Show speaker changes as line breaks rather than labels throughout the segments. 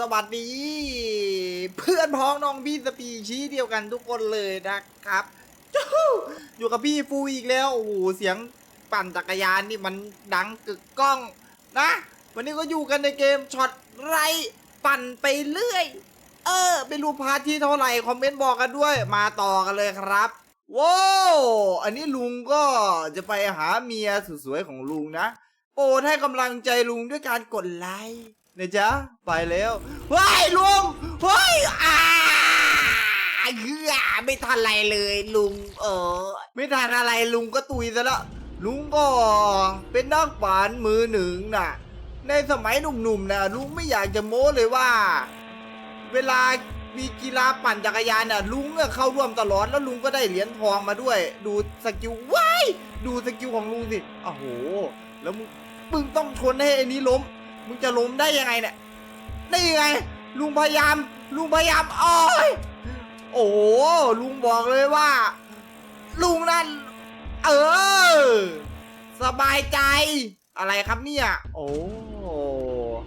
สวัสดี เพื่อนพ้องน้องพี่สปีชีส์เดียวกันทุกคนเลยนะครับอยู่กับพี่ฟูอีกแล้วโอ้โหเสียงปั่นจักรยานนี่มันดังกึกก้องนะ วันนี้ก็อยู่กันในเกมช็อตไรปั่นไปเรื่อย เออไม่รู้พาที่เท่าไหร่คอมเมนต์บอกกันด้วยมาต่อกันเลยครับว้าวอันนี้ลุงก็จะไปหาเมียสวยๆของลุงนะโปรดให้กำลังใจลุงด้วยการกดไลค์ นะจ๊ะ ไปแล้ว เฮ้ยลุง เฮ้ยอ่าเฮือไม่ทันอะไรเลยลุง เออ ไม่ทันอะไรลุงก็ตุยซะแล้ว ลุงก็เป็นนักป่านมือหนึ่งน่ะ ในสมัยหนุ่มๆนะลุงไม่อยากจะโม้เลยว่า เวลามีกีฬาปั่นจักรยานน่ะลุงก็เข้าร่วมตลอดแล้วลุงก็ได้เหรียญทองมาด้วย ดูสกิลว้ายดูสกิลของลุงสิโอ้โห แล้วมึงมึงต้องชนให้ไอ้นี้ล้ม มึงจะล้มได้ยังไงเนี่ยนี่ไง ลุงพยายาม ลุงพยายามโอ้ยโอ้ลุงบอกเลยว่า ลุงนั่น เออ สบายใจ อะไรครับเนี่ย โอ้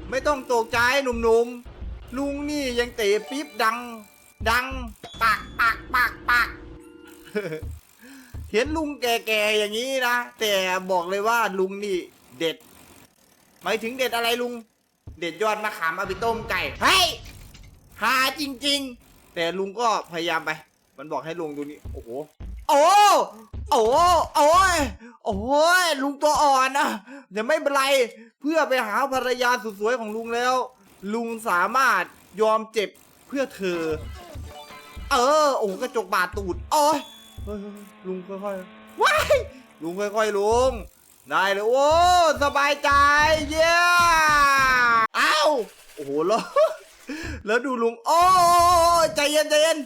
ไม่ต้องตกใจหนุ่มๆ ลุงนี่ยังเตะปี๊บดัง ดังปักปักปักปักเห็นลุงแก่ๆอย่างนี้นะ แต่บอกเลยว่าลุงนี่เด็ด มายถึงเด็ดอะไรลุง เด็ดยอดมะขามเอาไปต้มไก่เฮ้ยหาจริง ๆ แต่ลุงก็พยายามไป มันบอกให้ลุงดูนี่โอ้โหโอ้โอ้โอ้ยโอ้ยลุงตัวอ่อนนะเดี๋ยวไม่เป็นไรเพื่อไปหาภรรยาสุดสวยของลุงแล้ว ลุงสามารถยอมเจ็บเพื่อเธอ เออโอ้โหกระจกบาดตูดโอ้ยเฮ้ยเฮ้ยลุงค่อยๆว้ายลุงค่อยๆลุง ได้เลยโอ้สบายใจเย้เอ้าวโอ้โหแล้วแล้วดูลุงโอ้ใจเย็นใจเย็น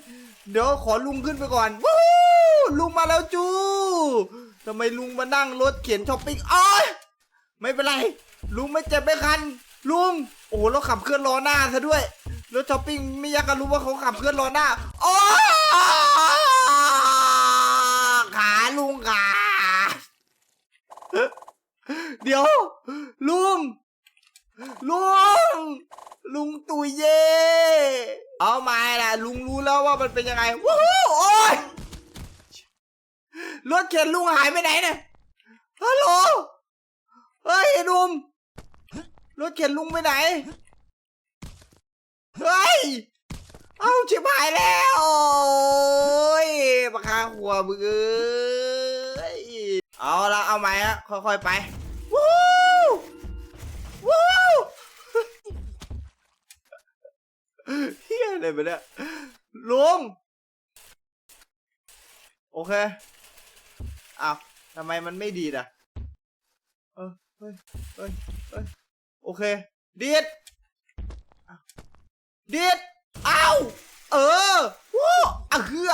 เดี๋ยวขอลุงขึ้นไปก่อนวู้ลุงมาแล้วจูทำไมลุงมานั่งรถเข็นช้อปปิ้งอ้อยไม่เป็นไร ลุงไม่เจ็บไม่คัน ลุง โอ้โหแล้วขับเคลื่อนล้อหน้าซะด้วยรถช้อปปิ้งไม่อยากจะรู้ว่าเขาขับเคลื่อนล้อหน้าโอ้ขาลุงขา เดี๋ยว ลุง ลุง ลุงตุยเย่เอาไมาล่ะ ลุงรู้แล้วว่ามันเป็นยังไงว้าวโอ้ยรถเข็นลุงหายไปไหนเนี่ยฮัลโหลเฮ้ยไอ้หนุ่มรถเข็นลุงไปไหนเฮ้ยเอาชิบหายแล้วโอ้ยปากคาหัวมึงเอ้ยเอาละเอาใหม่ฮะค่อยๆไป อะไรไปเนี่ยลุงโอเคอ้าวทำไมมันไม่ดีดอะเออเฮ้ยเฮ้ยเฮ้ยโอเคดีดดีดอ้าวเออวู้อะเฮือ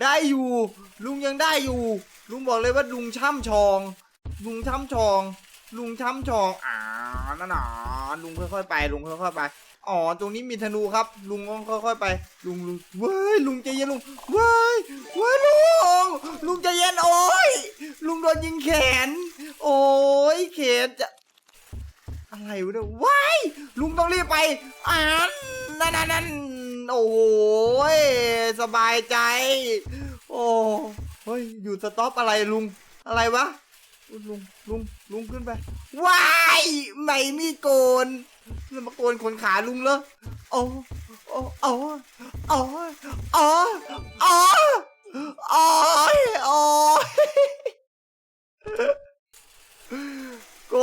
ได้อยู่ ลุงยังได้อยู่ ลุงบอกเลยว่าลุงช่ำชอง ลุงช้ำชอง ลุงช้ำชองอ่านั่นน่ะลุงค่อยๆไป ลุงค่อยๆไป อ๋อตรงนี้มีธนูครับ ลุงก็ค่อยๆไป ลุงลุงเว้ยลุงใจเย็นลุงเว้ยเว้ยลุงลุงใจเย็นโอ้ยลุงโดนยิงแขน โอ้ยแขนจะอะไรวะเนี่ยว้ายลุงต้องรีบไปอ่านนั่นนั่นนั่นโอ้ยสบายใจ โอ้เฮ้ยอยู่สต็อปอะไรลุงอะไรวะลุงลุงลุงขึ้นไปว้ายไม่มีโกน แล้วมาโกนขนขาลุงเหรอโอ้โอ้โอ้โอ้โอ้โอ้โอ้ยโอ้ยโก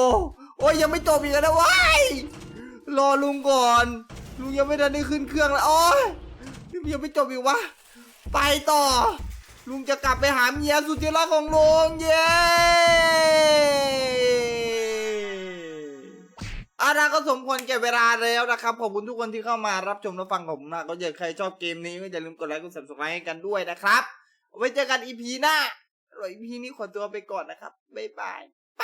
โอ้ยยังไม่จบอีกนะวายรอลุงก่อน ลุงยังไม่ได้ได้ขึ้นเครื่องแล้วโอ้ยยังไม่จบอีกวะไปต่อ ลุงจะกลับไปหาเมียสุดที่รักของลุงเย้ สมควรแก่เวลาแล้วนะครับ ขอบคุณทุกคนที่เข้ามารับชมและฟังผมนะก็อย่าใครชอบเกมนี้ก็อย่าลืมกดไลค์กด subscribe ให้กันด้วยนะครับไว้เจอกันอีพีหน้าหรืออีพีนี้ขอตัวไปก่อนนะครับบ๊ายบายไป